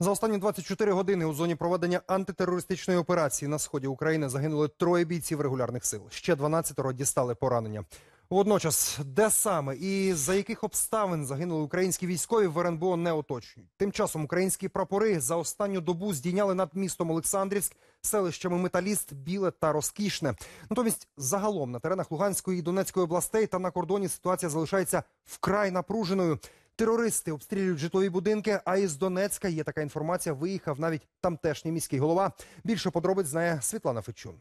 За останні 24 години у зоні проведення антитерористичної операції на сході України загинули троє бійців регулярних сил. Ще 12 дістали поранення. Водночас, де саме і за яких обставин загинули українські військові в РНБО не уточнюють. Тим часом українські прапори за останню добу здійняли над містом Олександрівськ, селищами Металіст, Біле та Розкішне. Натомість загалом на теренах Луганської і Донецької областей та на кордоні ситуація залишається вкрай напруженою. Терористи обстрілюють житлові будинки. А із Донецька є така інформація. Виїхав навіть тамтешній міський голова. Більше подробиць знає Світлана Фечун.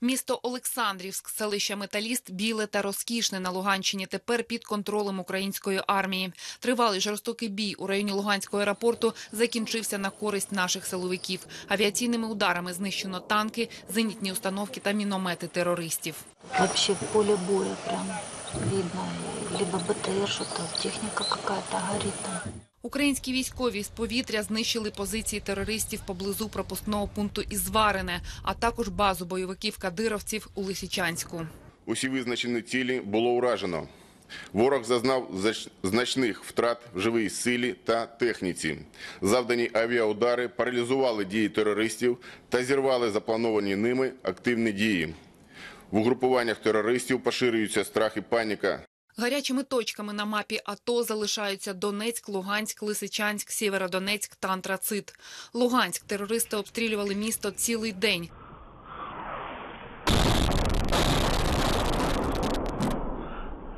Місто Олександрівськ, селище Металіст, Біле та Розкішне на Луганщині тепер під контролем української армії. Тривалий жорстокий бій у районі Луганського аеропорту закінчився на користь наших силовиків. Авіаційними ударами знищено танки, зенітні установки та міномети терористів. Вообще поле боя прям видно. Либо БТР, что-то техника какая-то горит там. Українські військові з повітря знищили позиції терористів поблизу пропускного пункту Ізварине, а також базу бойовиків кадировців у Лисичанську. Усі визначені цілі було уражено. Ворог зазнав значних втрат в живій силі та техніці. Завдані авіаудари паралізували дії терористів та зірвали заплановані ними активні дії. В угрупуваннях терористів поширюються страх і паніка. Гарячими точками на мапі АТО залишаються Донецьк, Луганськ, Лисичанськ, Сєвєродонецьк та Антрацит. Луганськ терористи обстрілювали місто цілий день.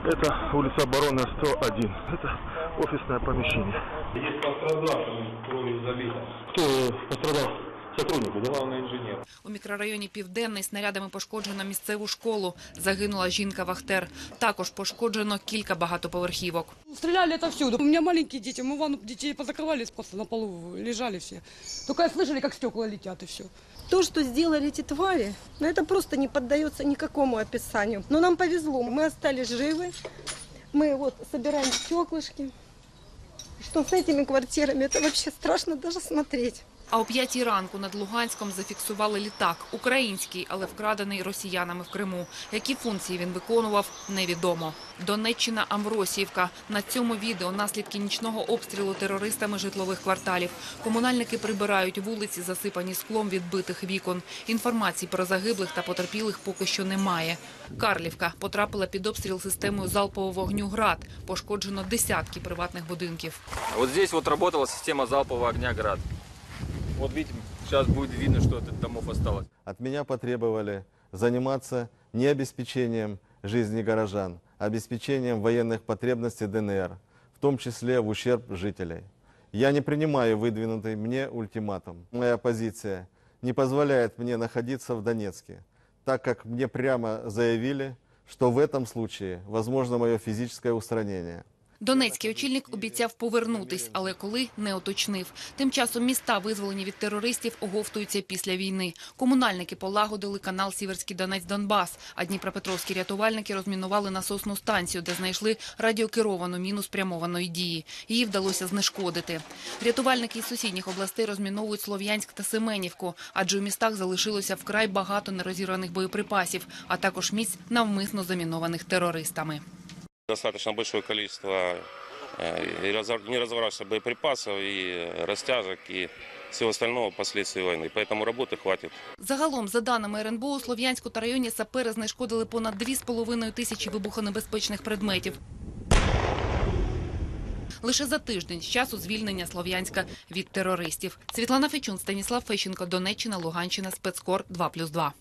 Это улица Обороны 101. Это офисное помещение. Есть пострадавшим, кровью забито. Кто пострадал? Сотрудники, да? Главный инженер. У мікрорайоні Південний снарядами пошкоджено місцеву школу. Загинула жінка-вахтер. Також пошкоджено кілька багатоповерхівок. Стреляли отовсюду. У меня маленькие дети, мы ванну детей позакрывали, просто на полу лежали все. Только я слышали, как стекла летят и все. То, что сделали эти твари, ну, это просто не поддается никакому описанию. Но нам повезло, мы остались живы. Мы вот собираем стеклышки. Что с этими квартирами, это вообще страшно даже смотреть. А о п'ятій ранку над Луганськом зафіксували літак. Український, але вкрадений росіянами в Криму. Які функції він виконував, невідомо. Донеччина Амвросіївка. На цьому відео наслідки нічного обстрілу терористами житлових кварталів. Комунальники прибирають вулиці, засипані склом відбитих вікон. Інформації про загиблих та потерпілих поки що немає. Карлівка потрапила під обстріл системою залпового вогню «Град». Пошкоджено десятки приватних будинків. Здесь вот работала система залпового огня «Град». Вот видите, сейчас будет видно, что от домов осталось. От меня потребовали заниматься не обеспечением жизни горожан, а обеспечением военных потребностей ДНР, в том числе в ущерб жителей. Я не принимаю выдвинутый мне ультиматум. Моя позиция не позволяет мне находиться в Донецке, так как мне прямо заявили, что в этом случае возможно мое физическое устранение. Донецький очільник обіцяв повернутись, але коли не уточнив. Тим часом міста, визволені від терористів, оговтуються після війни. Комунальники полагодили канал Сіверський Донець-Донбас, а дніпропетровські рятувальники розмінували насосну станцію, де знайшли радіокеровану міну спрямованої дії. Її вдалося знешкодити. Рятувальники із сусідніх областей розміновують Слов'янськ та Семенівку, адже у містах залишилося вкрай багато нерозірваних боєприпасів, а також місць навмисно замінованих терористами. достаточно большое количество э, и разор- не разворачивающихся боеприпасов, и э, растяжек, и всего остального последствий войны. Поэтому работы хватит. Загалом, за даними РНБО, у Слов'янську та районі сапери знешкодили понад 2,5 тисячі вибухонебезпечних предметів. Лише за тиждень з часу звільнення Слов'янська від терористів. Світлана Фечун, Станіслав Фещенко, Донеччина, Луганщина, спецкор 2+,2.